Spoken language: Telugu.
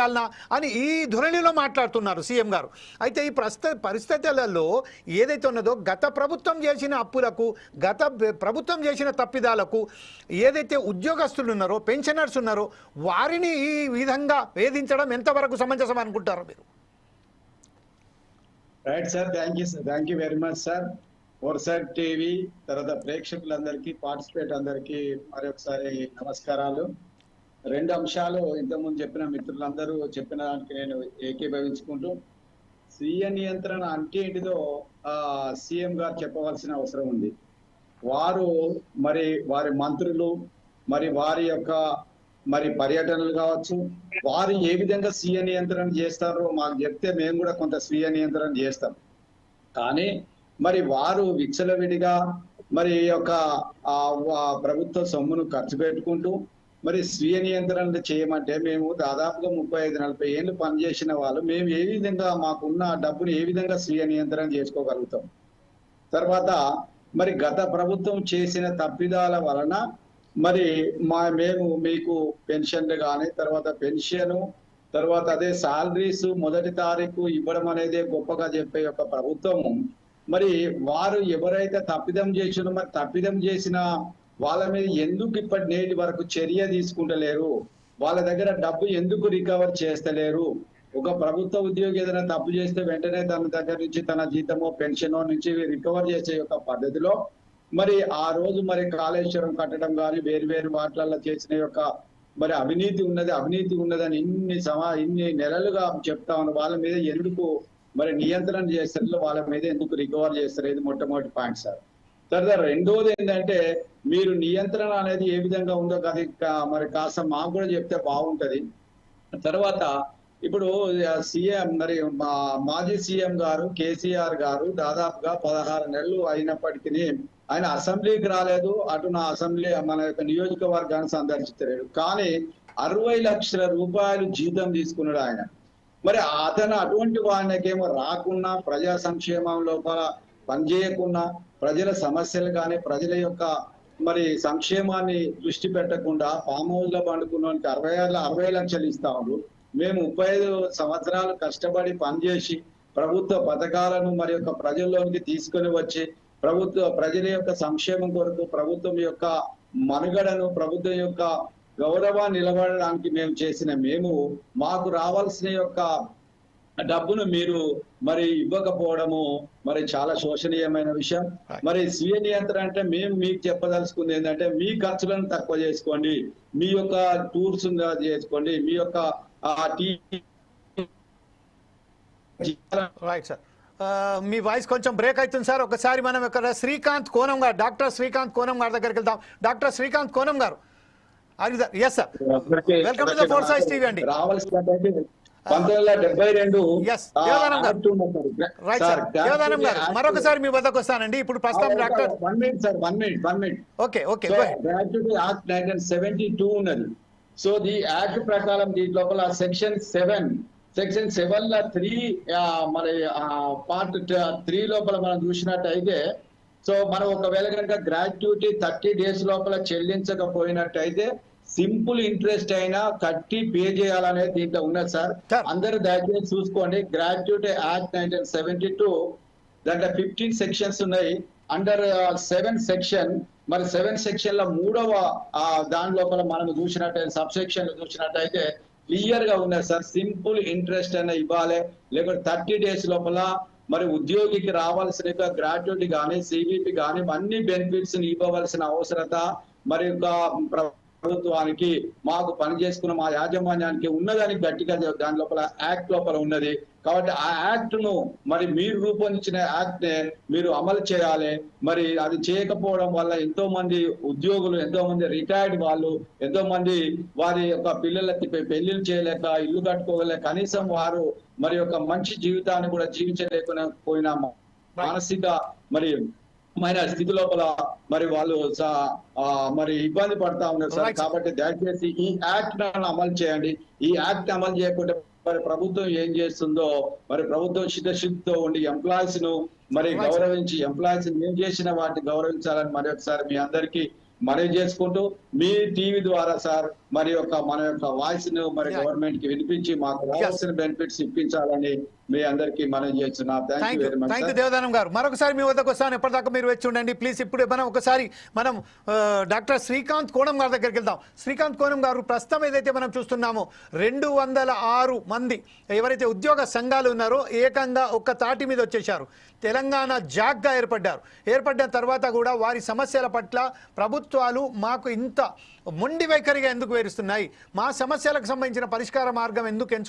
చేయాలనా అని ఈ ధోరణిలో మాట్లాడుతున్నారు సీఎం గారు. అయితే ఈ ప్రస్తుత పరిస్థితులలో ఏదైతే ఉన్నదో గత ప్రభుత్వం చేసిన అప్పులకు గత ప్రభుత్వం చేసిన తప్పిదాలకు ఏదైతే ఉద్యోగస్తులు ఉన్నారో పెన్షనర్స్ ఉన్నారో వారిని ఈ విధంగా వేధించడం ఎంతవరకు సమంజసం అనుకుంటారు మీరు? Right sir thank you thank you very much sir foresight TV తర్వాత ప్రేక్షకులందరికీ పార్టిసిపేట్ అందరికీ మరొకసారి నమస్కారాలు. రెండు అంశాలు ఇంతకుముందు చెప్పిన మిత్రులందరూ చెప్పిన దానికి నేను ఏకీభవించుకుంటూ స్వీయ నియంత్రణ అంటే ఏంటిదో సీఎం గారు చెప్పవలసిన అవసరం ఉంది. వారు మరి వారి మంత్రులు మరి వారి యొక్క మరి పర్యటనలు కావచ్చు వారు ఏ విధంగా స్వీయ నియంత్రణ చేస్తారో మాకు చెప్తే మేము కూడా కొంత స్వీయ నియంత్రణ చేస్తాం. కానీ మరి వారు విచ్చలవిడిగా మరి ఈ యొక్క ప్రభుత్వ సొమ్మును ఖర్చు పెట్టుకుంటూ మరి స్వీయ నియంత్రణ చేయమంటే మేము దాదాపుగా ముప్పై ఐదు నలభై ఏళ్ళు పనిచేసిన వాళ్ళు. మేము ఏ విధంగా మాకున్న డబ్బును ఏ విధంగా స్వీయ నియంత్రణ చేసుకోగలుగుతాం? తర్వాత మరి గత ప్రభుత్వం చేసిన తప్పిదాల వలన మరి మా మేము మీకు పెన్షన్లు కానీ తర్వాత పెన్షన్ తర్వాత అదే సాలరీస్ మొదటి తారీఖు ఇవ్వడం అనేది గొప్పగా చెప్పే ఒక ప్రభుత్వము మరి వారు ఎవరైతే తప్పిదం చేసినో మరి తప్పిదం చేసిన వాళ్ళ మీద ఎందుకు ఇప్పటి నేటి వరకు చర్య తీసుకుంటలేరు? వాళ్ళ దగ్గర డబ్బు ఎందుకు రికవర్ చేస్తలేరు? ఒక ప్రభుత్వ ఉద్యోగి ఏదైనా తప్పు చేస్తే వెంటనే తన దగ్గర నుంచి తన జీతమో పెన్షనో నుంచి రికవర్ చేసే ఒక పద్ధతిలో మరి ఆ రోజు మరి కాళేశ్వరం కట్టడం కానీ వేరు వేరు వాటిలలో చేసిన యొక్క మరి అవినీతి ఉన్నది అవినీతి ఉన్నదని ఇన్ని సమా ఇన్ని నెలలుగా చెప్తా ఉన్న వాళ్ళ మీద ఎందుకు మరి నియంత్రణ చేస్తారు వాళ్ళ మీద ఎందుకు రికవర్ చేస్తారు ఇది మొట్టమొదటి పాయింట్ సార్. తర్వాత రెండోది ఏంటంటే మీరు నియంత్రణ అనేది ఏ విధంగా ఉందో అది మరి కాస్త మాకు కూడా చెప్తే బాగుంటది. తర్వాత ఇప్పుడు సీఎం మరి మా మాజీ సీఎం గారు కేసీఆర్ గారు దాదాపుగా పదహారు నెలలు అయినప్పటికీ ఆయన అసెంబ్లీకి రాలేదు. అటు నా అసెంబ్లీ మన యొక్క నియోజకవర్గాన్ని సందర్శించలేడు కానీ అరవై లక్షల రూపాయలు జీతం తీసుకున్నాడు ఆయన. మరి అతను అటువంటి వాడికేమో రాకుండా ప్రజా సంక్షేమం లోపల పనిచేయకుండా ప్రజల సమస్యలు కానీ ప్రజల యొక్క మరి సంక్షేమాన్ని దృష్టి పెట్టకుండా ఫామ్ హౌస్లో అరవై ఆరు అరవై లక్షలు ఇస్తా ఉండ్రు మేము ముప్పై ఐదు సంవత్సరాలు కష్టపడి పనిచేసి ప్రభుత్వ పథకాలను మరి యొక్క ప్రజల్లోనికి తీసుకొని వచ్చి ప్రభుత్వ ప్రజల యొక్క సంక్షేమం కొరకు ప్రభుత్వం యొక్క మనుగడను ప్రభుత్వం యొక్క గౌరవాన్ని నిలబడడానికి మేము చేసిన మేము మాకు రావాల్సిన యొక్క డబ్బును మీరు మరి ఇవ్వకపోవడము మరి చాలా శోషనీయమైన విషయం. మరి స్వీయ నియంత్రణ అంటే మేము మీకు చెప్పదలుచుకుంది ఏంటంటే మీ ఖర్చులను తక్కువ చేసుకోండి. మీ యొక్క టూర్స్ చేసుకోండి. మీ యొక్క రైట్ సార్ మీ వాయిస్ కొంచెం బ్రేక్ అవుతుంది సార్ ఒకసారి మనం ఇక్కడ శ్రీకాంత్ కోనం గారు డాక్టర్ శ్రీకాంత్ కోనం గారి దగ్గరికి వెళ్తాం doctor Srikanth Konam garu. Yes sir welcome to the four size TV అండి. మరొకసారి మీ వద్దకు వస్తానండి. ఇప్పుడు ప్రస్తుతం doctor one minute sir one minute one minute okay okay act nineteen seventy two ఉన్నది. సో ది యాక్ట్ ప్రకారం దీని లోపల సెక్షన్ సెవెన్ సెక్షన్ సెవెన్లో త్రీ మరి పార్ట్ త్రీ లోపల మనం చూసినట్టయితే సో మనం ఒకవేళ కనుక గ్రాట్యుటీ థర్టీ డేస్ లోపల చెల్లించకపోయినట్టయితే సింపుల్ ఇంట్రెస్ట్ అయినా కట్టి పే చేయాలనేది దీంట్లో ఉన్నది సార్. అందరూ దయచేసి చూసుకోండి. Gratuity act nineteen seventy two దాంట్లో ఫిఫ్టీన్ సెక్షన్స్ ఉన్నాయి. అండర్ సెవెన్ సెక్షన్ మరి సెవెన్ సెక్షన్లో మూడవ దాని లోపల మనం చూసినట్టయితే సబ్ సెక్షన్ చూసినట్టయితే క్లియర్గా ఉన్నది సార్. సింపుల్ ఇంట్రెస్ట్ అయినా ఇవ్వాలి. లేకపోతే థర్టీ డేస్ లోపల మరి ఉద్యోగికి రావాల్సిన గ్రాట్యుటీ కానీ సిబిపి కానీ అన్ని బెనిఫిట్స్ ఇవ్వవలసిన అవసరత మరి ఒక ప్రభుత్వానికి మాకు పని చేసుకున్న మా యాజమాన్యానికి ఉన్నదానికి గట్టిగా దాని లోపల యాక్ట్ లోపల ఉన్నది. కాబట్టి ఆ యాక్ట్ను మరి మీరు రూపొందించిన యాక్ట్ నే మీరు అమలు చేయాలి. మరి అది చేయకపోవడం వల్ల ఎంతో మంది ఉద్యోగులు ఎంతో మంది రిటైర్డ్ వాళ్ళు ఎంతో మంది వారి యొక్క పిల్లలకి పె- పెళ్ళిళ్ళు చేయలేక ఇల్లు కట్టుకోలేక కనీసం వారు మరి యొక్క మంచి జీవితాన్ని కూడా జీవించలేకుండా పోయిన మానసిక మరి మైన స్థితి లోపల మరి వాళ్ళు మరి ఇబ్బంది పడతా ఉన్నారు సార్. కాబట్టి దయచేసి ఈ యాక్ట్ అమలు చేయండి ఈ యాక్ట్ అమలు చేయకుంటే మరి ప్రభుత్వం ఏం చేస్తుందో మరి ప్రభుత్వం చిత్తశుద్ధితో ఉండి ఎంప్లాయీస్ను మరి. గౌరవించి ఎంప్లాయీస్ ఏం చేసిన వాటిని గౌరవించాలని మరి ఒకసారి మీ అందరికీ మనవి చేసుకుంటూ మీ టీవీ ద్వారా సార్ మరి యొక్క మన యొక్క వాయిస్ను మరి. గవర్నమెంట్కి వినిపించి మాకు రావాల్సిన బెనిఫిట్స్ ఇప్పించాలని మీ అందరికీ మనం చేస్తున్నా. థ్యాంక్ యూ థ్యాంక్ దేవదానం గారు. మరొకసారి మీ వద్దకు వస్తాను. ఎప్పటిదాకా మీరు వచ్చి ఉండండి. ప్లీజ్ ఇప్పుడు మనం ఒకసారి మనం డాక్టర్ శ్రీకాంత్ కోణం గారి దగ్గరికి వెళ్దాం. శ్రీకాంత్ కోణం గారు ప్రస్తుతం ఏదైతే మనం చూస్తున్నామో రెండు వందల ఆరు మంది ఎవరైతే ఉద్యోగ సంఘాలు ఉన్నారో ఏకంగా ఒక్క తాటి మీద వచ్చేశారు. తెలంగాణ జాగ్గా ఏర్పడ్డారు. ఏర్పడిన తర్వాత కూడా వారి సమస్యల పట్ల ప్రభుత్వాలు మాకు ఇంత మొండి వైఖరిగా ఎందుకు వేరుస్తున్నాయి? మా సమస్యలకు సంబంధించిన పరిష్కార మార్గం ఎందుకు ఎంచు